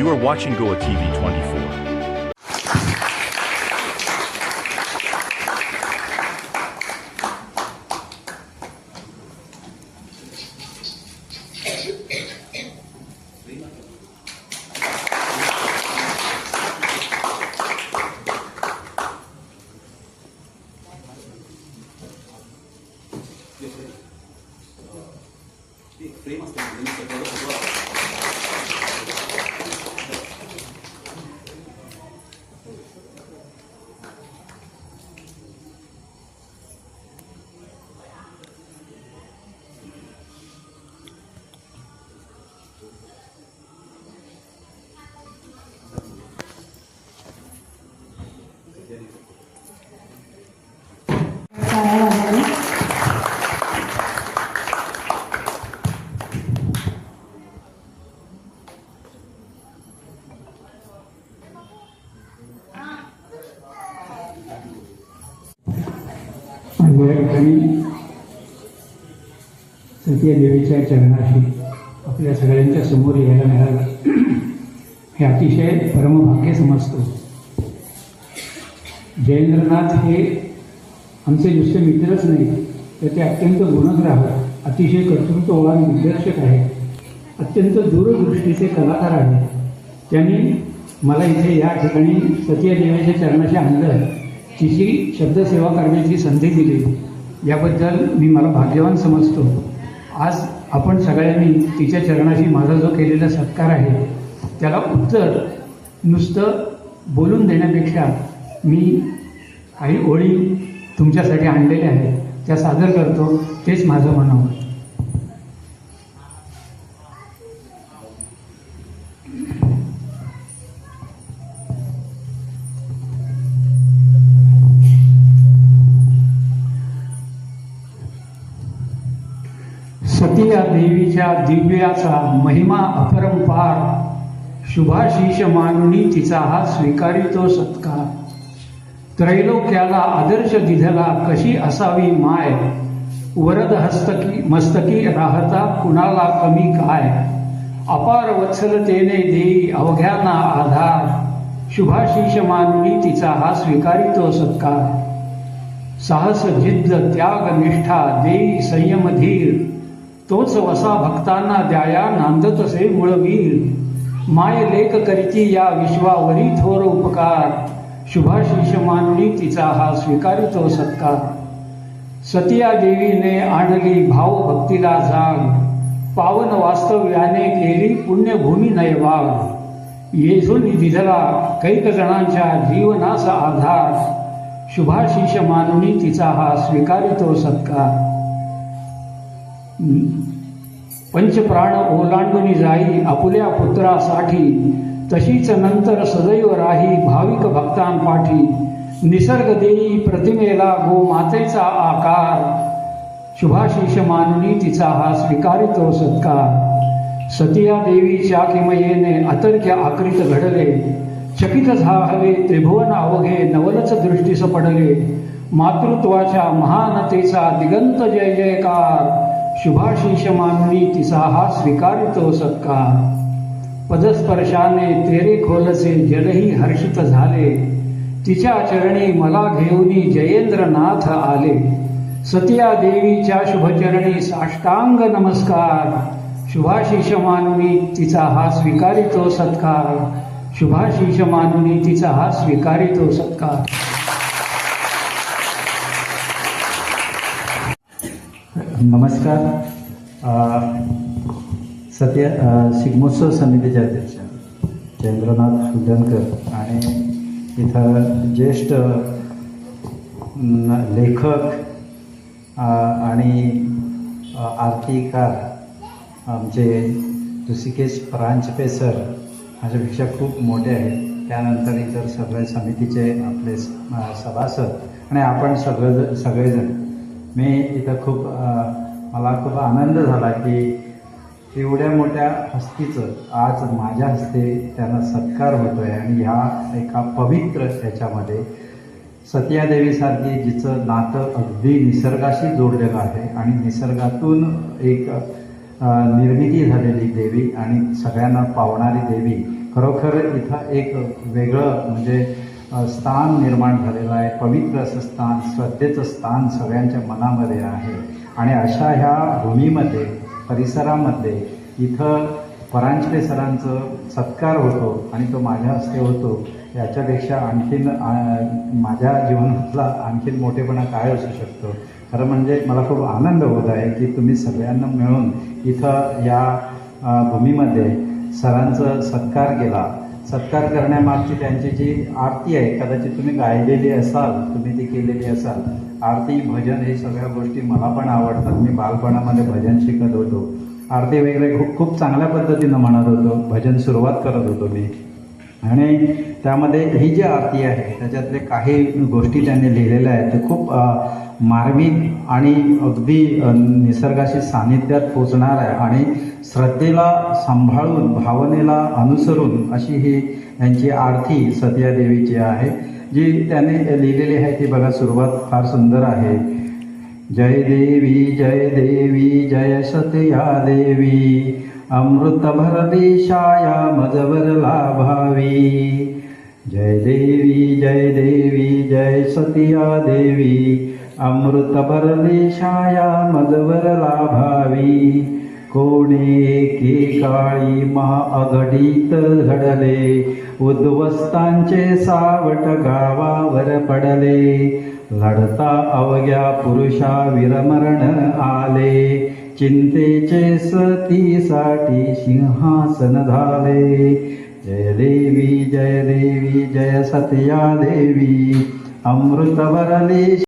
You are watching Goa TV 24. The या ठिकाणी सत्य देवीच्या चरणाशी आपल्या सगळ्यांच्या समोर यायला मिळालं. हे अतिशय परमभाग्य समजतो. जयेंद्रनाथ हे आमचे नुसते मित्रच नाही तर ते अत्यंत गुणग्राहक अतिशय कर्तृत्ववान दिग्दर्शक आहेत अत्यंत दूरदृष्टीचे कलाकार आहेत त्यांनी मला इथे या ठिकाणी सतीय देवीच्या चरणाशी आणलं. तिची शब्दसेवा करण्याची संधी दिली. याबद्दल मी मला भाग्यवान समजतो. आज आपण सगळ्यांनी तिच्या चरणाशी माझा जो केलेला सत्कार आहे त्याला उत्तर नुसतं बोलून देण्यापेक्षा मी काही ओळी तुमच्यासाठी आणलेल्या आहेत त्या सादर करतो तेच माझं म्हणावं सती या देवीच्या दिव्याचा महिमा अपरंपार. शुभाशीष मानुनी तिचा हा स्वीकारितो सत्कार. त्रैलोक्याला आदर्श दिधला कशी असावी माय? वरद हस्तकी मस्तकी राहता कुणाला कमी काय? अपार वत्सलतेने देई अवघ्यांना आधार. शुभाशीष मानुनी तिचा हा स्वीकारितो सत्कार. साहस जिद्द त्याग निष्ठा देई संयम धीर. तोच वसा भक्तांना द्याया नांदतसे मुळवीर. माय लेख करीती या विश्वावरी थोर उपकार. शुभाशिष मानली तिचा हा स्वीकारितो सत्कार. सतिया देवीने आणली भाव भक्तीला जाग. पावन वास्तव्याने केली पुण्यभूमी नयवाग. येशूनी दिधला कैक जणांच्या जीवनाचा आधार. शुभाशिष मानुनी तिचा हा स्वीकारितो सत्कार. पंचप्राण ओलांडून जाई आपुल्या पुत्रासाठी तशीच नंतर सदैव राही भाविक भक्तांपाठी. निसर्ग देई प्रतिमेला गो मातेचा आकार. शुभाशिष मानुनी तिचा हा स्वीकारितो सत्कार. सतिया देवीच्या किमयेने अतर्क्य आकृत घडले. चकित हवे त्रिभुवन अवघे नवलच दृष्टीस पडले. मातृत्वाच्या महानतेचा दिगंत जय जयकार. शुभाशीष मानवी तिचा हा स्वीकारितो सत्कार। पदस्पर्शाने तेरे खोलसे जलही हर्षित झाले। तिच्या चरणी मला घेऊनी जयेंद्रनाथ आले। सतिया देवीच्या शुभचरणी साष्टांग नमस्कार। शुभाशीष मानवी तिचा हा स्वीकारितो सत्कार। शुभाशीष मानवी तिचा हा स्वीकारितो सत्कार। नमस्कार. सत्य शिगमोत्सव समितीचे अध्यक्ष चंद्रनाथ फुलनकर आणि इथं ज्येष्ठ लेखक आणि आरतीकार आमचे ऋषिकेश परांजपे सर माझ्यापेक्षा खूप मोठे आहेत. त्यानंतर इतर सगळे समितीचे आपले सभासद आणि आपण सगळं सगळेजण मी इथं खूप मला खूप आनंद झाला की एवढ्या मोठ्या हस्तीचं आज माझ्या हस्ते त्यांना सत्कार होतो आहे आणि ह्या एका पवित्र ह्याच्यामध्ये सत्यादेवीसारखी जिचं नातं अगदी निसर्गाशी जोडलेलं आहे आणि निसर्गातून एक निर्मिती झालेली देवी आणि सगळ्यांना पावणारी देवी खरोखर इथं एक वेगळं म्हणजे स्थान निर्माण झालेलं आहे. पवित्र असं स्थान श्रद्धेचं स्थान सगळ्यांच्या मनामध्ये आहे. आणि अशा ह्या भूमीमध्ये परिसरामध्ये इथं परांजपे सरांचं सत्कार होतो आणि तो माझ्या हस्ते होतो. याच्यापेक्षा आणखीन माझ्या जीवनातला आणखीन मोठेपणा काय असू शकतो? खरं म्हणजे मला खूप आनंद होत आहे की तुम्ही सगळ्यांना मिळून इथं या भूमीमध्ये सरांचं सत्कार केला. सत्कार करण्यामागची त्यांची जी आरती आहे कदाचित तुम्ही गायलेली असाल तुम्ही ती केलेली असाल आरती भजन हे सगळ्या गोष्टी मला पण आवडतात. मी बालपणामध्ये भजन शिकत होतो. आरती वगैरे खूप खूप चांगल्या पद्धतीनं म्हणत होतो. भजन सुरुवात करत होतो मी. आणि त्यामध्ये ही जी आरती आहे त्याच्यातले काही गोष्टी त्यांनी लिहिलेल्या आहेत ते खूप मार्मिक आणि अगदी निसर्गाशी सानिध्यात पोचणार आहे आणि श्रद्धेला सांभाळून भावनेला अनुसरून अशी ही यांची आरती सतिया देवीची आहे. जी त्याने लिहिलेली आहे ती बघा सुरुवात फार सुंदर आहे. जय देवी जय देवी जय सत्या देवी. अमृत भर देशाया मजवर लाभावी जय देवी जय देवी जय सतिया देवी। अमृत भर देशाया मजवर लाभावी कोणे के काळी महाअघडीत घडले उद्ध्वस्तांचे सावट गावावर पडले। लढता अवघ्या पुरुषा विरमरण आले। चिंतेचे सतीसाठी सिंहासन झाले. जय देवी जय देवी जय सत्या देवी अमृत